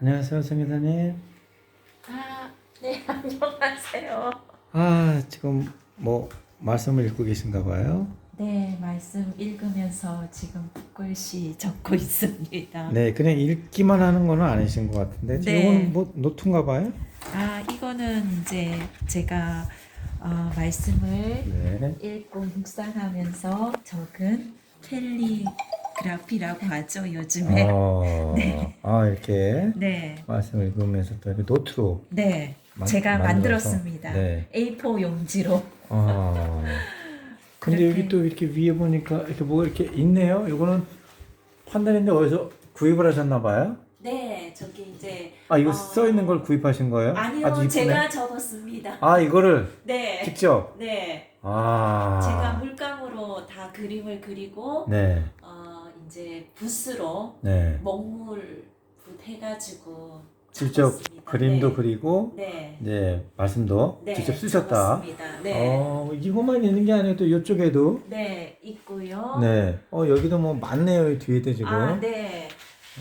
안녕하세요, 성기사님. 아, 네, 안녕하세요. 아, 지금 뭐 말씀을 읽고 계신가 봐요. 네, 말씀 읽으면서 지금 붓글씨 적고 있습니다. 네, 그냥 읽기만 하는 거는 아니신 것 같은데. 네. 이건 뭐 노트인가 봐요? 아, 이거는 이제 제가 어, 말씀을 네. 읽고 묵상하면서 적은 캘리 그라피라고 하죠, 요즘에. 어, 아, 이렇게 네, 말씀을 읽으면서 또 이렇게 노트로. 네, 만- 제가 만들어서. 만들었습니다. 네. A4 용지로. 아. 근데 그렇게. 여기 또 이렇게 위에 보니까 이렇게 뭐가 이렇게 있네요. 이거는 판단인데 어디서 구입을 하셨나 봐요? 네, 저기 이제 아, 이거 어, 써 있는 걸 구입하신 거예요? 아니요. 제가 적었습니다. 아, 이거를 네, 직접. 네. 아. 제가 물감으로 다 그림을 그리고 네. 어, 이제 붓으로 네. 먹물 붓 해가지고 직접 적었습니다. 그림도 네. 그리고 네. 네 말씀도 네, 직접 쓰셨다. 적었습니다. 네. 어 이거만 있는 게 아니고 또 이쪽에도 네, 있고요. 네. 어 여기도 뭐 많네요 이 뒤에도 지금. 아, 네.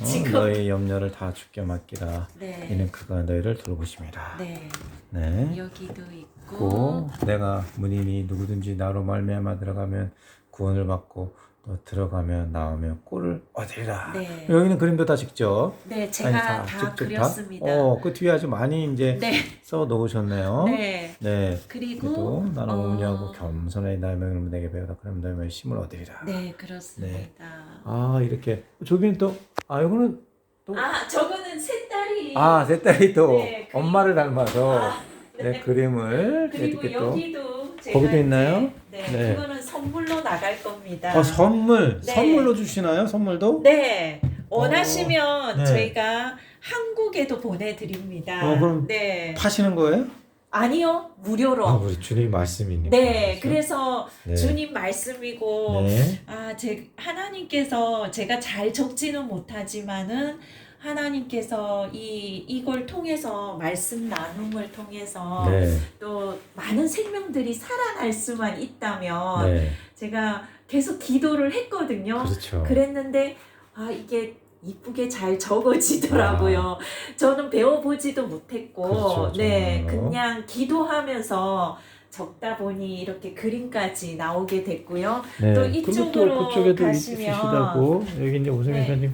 어, 지금- 너의 염려를 다 주께 맡기라. 네. 이는 그가 너희를 돌보십니다. 네. 네. 여기도 있고. 고 내가 문인이 누구든지 나로 말미암아 들어가면 구원을 받고 또 들어가면 나오면 꼴을 얻으리라. 네. 여기는 그림도 다 직접. 네, 제가 아니, 다, 직접 그렸습니다. 어, 그 뒤에 아주 많이 이제 네. 써 놓으셨네요. 네. 네. 그리고 나는 어, 오냐고 겸손하게 나의 명령을 내게 배우다 그럼 너의 명의 힘을 얻으리라. 네, 그렇습니다. 아 이렇게 저기는 또아 이거는 또 아, 저거는 새 딸이 아제 딸이 또 네, 그림- 엄마를 닮아서 아, 네, 그림을 그리고 여기도 제가 거기도 있나요? 네, 네. 그거는 선물로 나갈 겁니다. 어, 선물 네. 선물로 주시나요? 선물도? 네, 원하시면 어, 네. 저희가 한국에도 보내드립니다. 어, 그럼 네, 파시는 거예요? 아니요, 무료로. 아 우리 주님 말씀이니까. 네, 그렇죠? 그래서 네. 주님 말씀이고 네. 아, 제 하나님께서 제가 잘 적지는 못하지만은 하나님께서 이 이걸 통해서 말씀 나눔을 통해서 네. 또 많은 생명들이 살아날 수만 있다면 네. 제가 계속 기도를 했거든요. 그렇죠. 그랬는데 아 이게 이쁘게 잘 적어지더라고요. 저는 배워보지도 못했고, 아. 그렇죠, 네. 그냥 기도하면서 적다 보니 이렇게 그림까지 나오게 됐고요. 네. 또 이쪽으로 또 그쪽에도 가시면 있으시다고 여기 이제 오승희 네. 선생님 이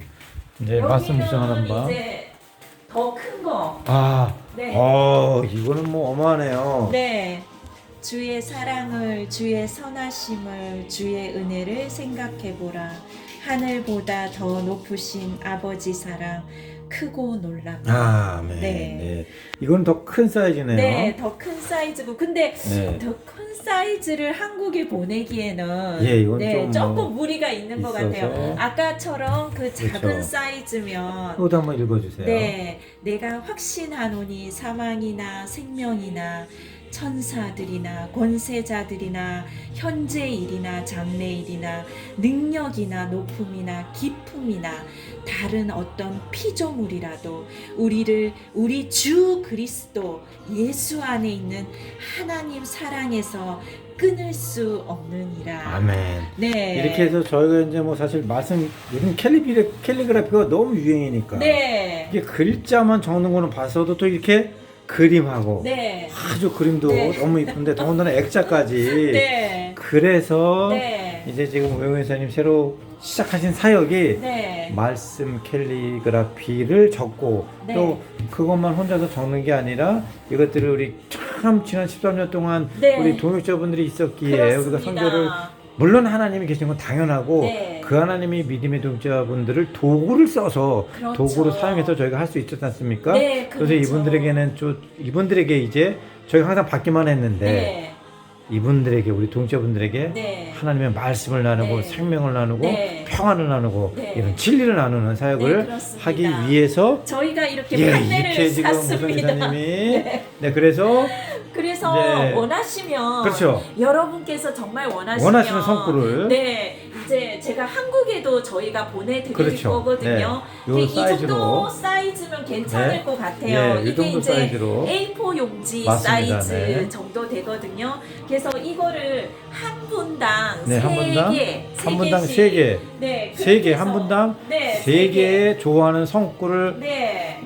제 말씀 묵상하는 여기는 바. 이제 더 큰 거. 아, 네. 어 이거는 뭐 어마하네요. 네. 주의 사랑을, 주의 선하심을, 주의 은혜를 생각해 보라. 하늘보다 더 높으신 아버지 사랑 크고 놀랍다. 아, 네. 네. 네. 이건 더 큰 사이즈네요. 네, 더 큰 사이즈고 근데 네. 더 큰 사이즈를 한국에 보내기에는 예, 이건 네, 좀 조금 뭐 무리가 있는 것 있어서. 같아요. 아까처럼 그 작은 그렇죠. 사이즈면 그것도 한번 읽어주세요. 네, 내가 확신하노니 사망이나 생명이나 천사들이나 권세자들이나 현재 일이나 장래 일이나 능력이나 높음이나 기품이나 다른 어떤 피조물이라도 우리를 우리 주 그리스도 예수 안에 있는 하나님 사랑에서 끊을 수 없느니라. 아멘. 네. 이렇게 해서 저희가 이제 뭐 사실 말씀 요즘 캘리그래, 캘리그라피가 너무 유행이니까 네. 이게 글자만 적는 거는 봤어도 또 이렇게 그림하고 네. 아주 그림도 네. 너무 이쁜데 더군다나 액자까지 네. 그래서 네. 이제 지금 오영 회사님 새로 시작하신 사역이 네. 말씀 캘리그라피를 적고 네. 또 그것만 혼자서 적는 게 아니라 이것들을 우리 참 지난 13년 동안 네. 우리 동역자분들이 있었기에 우리가 그렇습니다. 선교를 물론 하나님이 계신 건 당연하고 네. 그 하나님이 믿음의 동역자분들을 도구를 써서 그렇죠. 도구로 사용해서 저희가 할 수 있었지 않습니까? 네, 그래서 그렇죠. 이분들에게는 좀 이분들에게 이제 저희가 항상 받기만 했는데 네. 이분들에게 우리 동역자분들에게 네. 하나님의 말씀을 나누고 네. 생명을 나누고 네. 평안을 나누고 네. 이런 진리를 나누는 네, 사역을 그렇습니다. 하기 위해서 저희가 이렇게 예, 판넬을 이렇게 지금. 기사님이 네. 그래서 그래서 네. 원하시면 그렇죠 여러분께서 정말 원하시면 원하시는 성구를 네이 제 제가 한국에도 저희가 보내드릴 그렇죠. 거거든요. 네. 근데 이 사이즈로. 정도 사이즈면 괜찮을 네. 것 같아요. 네, 이 이게 정도 이제 사이즈로 A4 용지 맞습니다. 사이즈 네. 정도 되거든요. 그래서 이거를 한 분당 네, 세 한 분당 개, 한 분당 개씩. 세 개, 네, 세 개, 한 분당 네, 세 개의 좋아하는 성구를 네,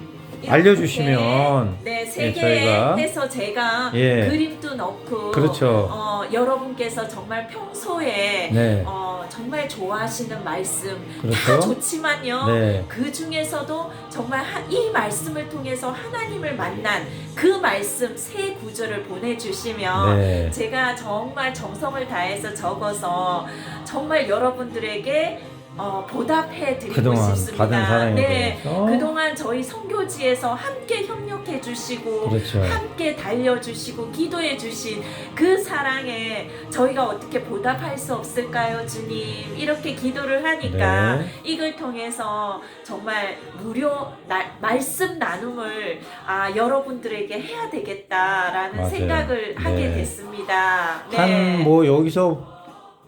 알려주시면 네, 세 예, 개 저희가 해서 제가 예. 그림도 넣고 그렇죠. 어, 여러분께서 정말 평소에 네. 어, 정말 좋아하시는 말씀 다 그렇죠. 좋지만요. 네. 그 중에서도 정말 하- 이 말씀을 통해서 하나님을 만난 그 말씀 세 구절을 보내주시면 네. 제가 정말 정성을 다해서 적어서 정말 여러분들에게 어, 보답해 드리고 그동안 싶습니다. 받은 사랑에 네. 대해서 그동안 저희 선교지에서 함께 협력해 주시고 그렇죠. 함께 달려 주시고 기도해 주신 그 사랑에 저희가 어떻게 보답할 수 없을까요, 주님? 이렇게 기도를 하니까 네. 이걸 통해서 정말 무료 나, 말씀 나눔을 아, 여러분들에게 해야 되겠다라는 맞아요. 생각을 하게 네. 됐습니다. 한뭐 여기서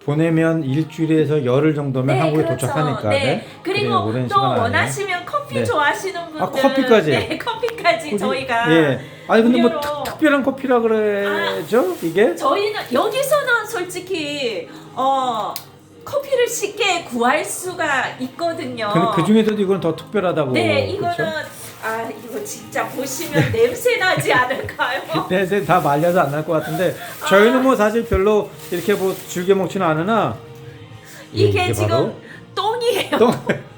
보내면 일주일에서 열흘 정도면 네, 한국에 그렇죠. 도착하니까 네. 네. 그리고 그래, 오랜 또 시간 안에. 원하시면 커피 네. 좋아하시는 분들 아, 커피까지? 네, 커피까지 저희가 예. 아니 근데 뭐 무료로. 특, 특별한 커피라 그래죠 이게? 저희는 여기서는 솔직히 어 커피를 쉽게 구할 수가 있거든요. 근데 그 중에서도 이건 더 특별하다고. 네, 이거는 그렇죠? 아 이거 진짜 보시면 냄새 나지 않을까요? 네, 네, 다 말려서 안 날 것 같은데 저희는 뭐 사실 별로 이렇게 뭐 즐겨 먹지는 않으나 예, 이게, 지금 바로 똥이에요. 또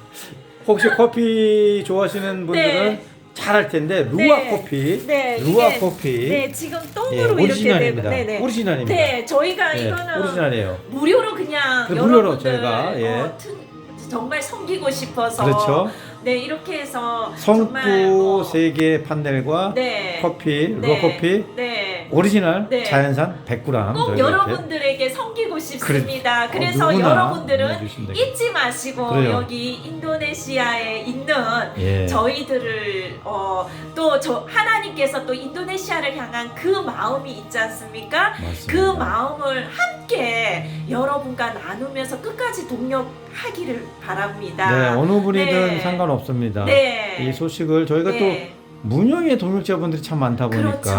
혹시 커피 좋아하시는 분들은 네. 잘할 텐데 루아 네. 커피, 네, 루아 이게- 커피, 네, 지금 예, 똥으로 이렇게 되고, 오리지널입니다. 네네. 오리지널입니다. 네, 저희가 예, 이거는 오리지널이에요. 무료로 그냥 그 무료로 여러분들 저희가, 예. 어, 튼- 정말 섬기고 싶어서 그렇죠. 네 이렇게 해서 정말 성구 뭐, 세개 판넬과 네, 커피, 네, 커피, 네. 오리지널 네. 자연산 100g 꼭 저희가 여러분들에게 섬기고 싶습니다. 그래. 그래서 어, 누구나 여러분들은 보내주시면. 잊지 마시고 그래요. 여기 인도네시아에 있는 예. 저희들을 어, 또 저 하나님께서 또 인도네시아를 향한 그 마음이 있지 않습니까? 맞습니다. 그 마음을 함께 여러분과 나누면서 끝까지 동력하기를 바랍니다. 네, 어느 분이든 네. 상관없습니다. 네. 이 소식을 저희가 네. 또 문영의 동역자분들이 참 많다 보니까 그렇죠.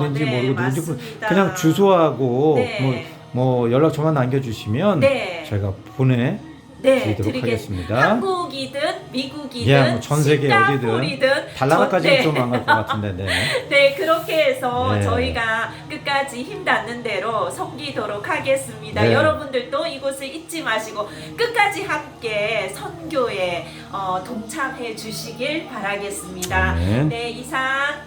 어딘지 네, 모르고 누군지 맞습니다. 그냥 주소하고 네. 뭐, 뭐 연락처만 남겨주시면 네. 저희가 보내 네, 드리도록 드리겠- 하겠습니다. 한국이든 미국이든 예, 뭐전 세계 어디든 달나라까지는 전- 좀안 갈 것 같은데 네. 네, 그렇게 해서 네. 저희가 끝까지 힘 닿는 대로 섬기도록 하겠습니다. 네. 여러분들도 이곳을 잊지 마시고 끝까지 함께 선교에 어, 동참해 주시길 바라겠습니다. 아멘. 네, 이상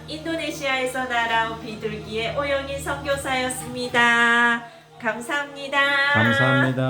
인도네시아에서 날아온 비둘기의 오영인 선교사였습니다. 감사합니다. 감사합니다.